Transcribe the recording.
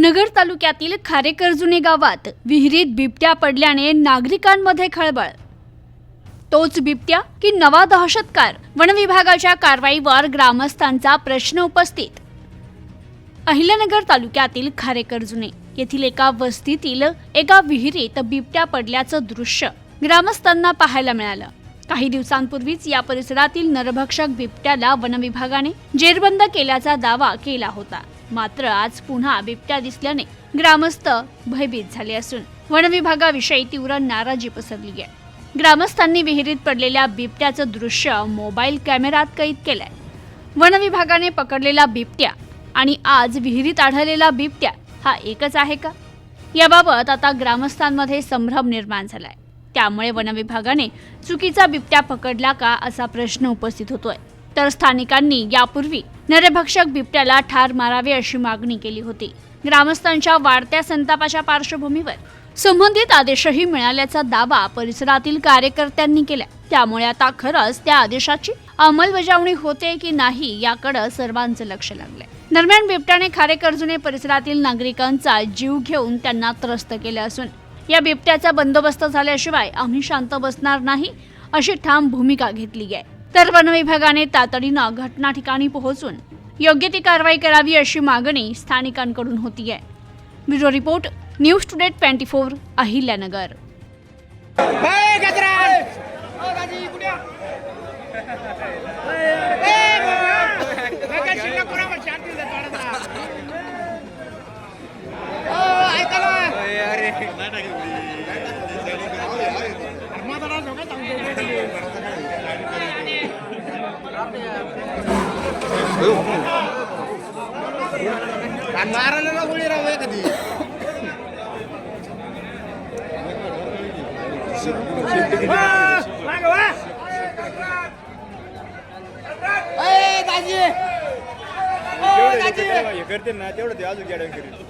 नगर तालुक्यातील खारेकर्जुने गावात विहिरीत बिबट्या पडल्याने नागरिकांमध्ये खळबळ. तोच बिबट्या की नवा दहशतकार वनविभागाच्या कारवाईवर ग्रामस्थांचा प्रश्न उपस्थित. अहिल्यानगर तालुक्यातील खारेकर्जुने येथील एका वस्तीतील एका विहिरीत बिबट्या पडल्याचं दृश्य ग्रामस्थांना पाहायला मिळालं. काही दिवसांपूर्वीच या परिसरातील नरभक्षक बिबट्याला वनविभागाने जेरबंद केल्याचा दावा केला होता. मात्र आज पुन्हा बिबट्या दिसल्याने ग्रामस्थ भयभीत झाले असून वनविभागाविषयी तीव्र नाराजी पसरली आहे. ग्रामस्थांनी विहिरीत पडलेल्या बिबट्याचं दृश्य मोबाईल कॅमेरात कैद केलंय. वनविभागाने पकडलेला बिबट्या आणि आज विहिरीत आढळलेला बिबट्या हा एकच आहे का? याबाबत आता ग्रामस्थांमध्ये संभ्रम निर्माण झालाय. त्यामुळे वनविभागाने चुकीचा बिबट्या पकडला का असा प्रश्न उपस्थित होतोय. तर स्थानिकांनी यापूर्वी नरभक्षक बिबट्याला ठार मारावे अशी मागणी केली होती. ग्रामस्थांच्या वाढत्या संतापाच्या पार्श्वभूमीवर संबंधित आदेशही मिळाल्याचा दावा परिसरातील कार्यकर्त्यांनी केला. त्यामुळे आता खरंच त्या आदेशाची अंमलबजावणी होते की नाही याकडे सर्वांचं लक्ष लागलंय. दरम्यान बिबट्याने खारेकर्जुने परिसरातील नागरिकांचा जीव घेऊन त्यांना त्रस्त केलं असून या बिबट्याचा बंदोबस्त झाल्याशिवाय आम्ही शांत बसणार नाही अशी ठाम भूमिका घेतली आहे. तर वनविभागाने तातडीनं घटना ठिकाणी पोहोचून योग्य ती कारवाई करावी अशी मागणी स्थानिकांकडून होती आहे. Bureau report news today twenty four Ahilyanagar. अरे माझा मारायला गोळी राहू कधी ए करते ना तेवढं ते अजून गॅडन करेल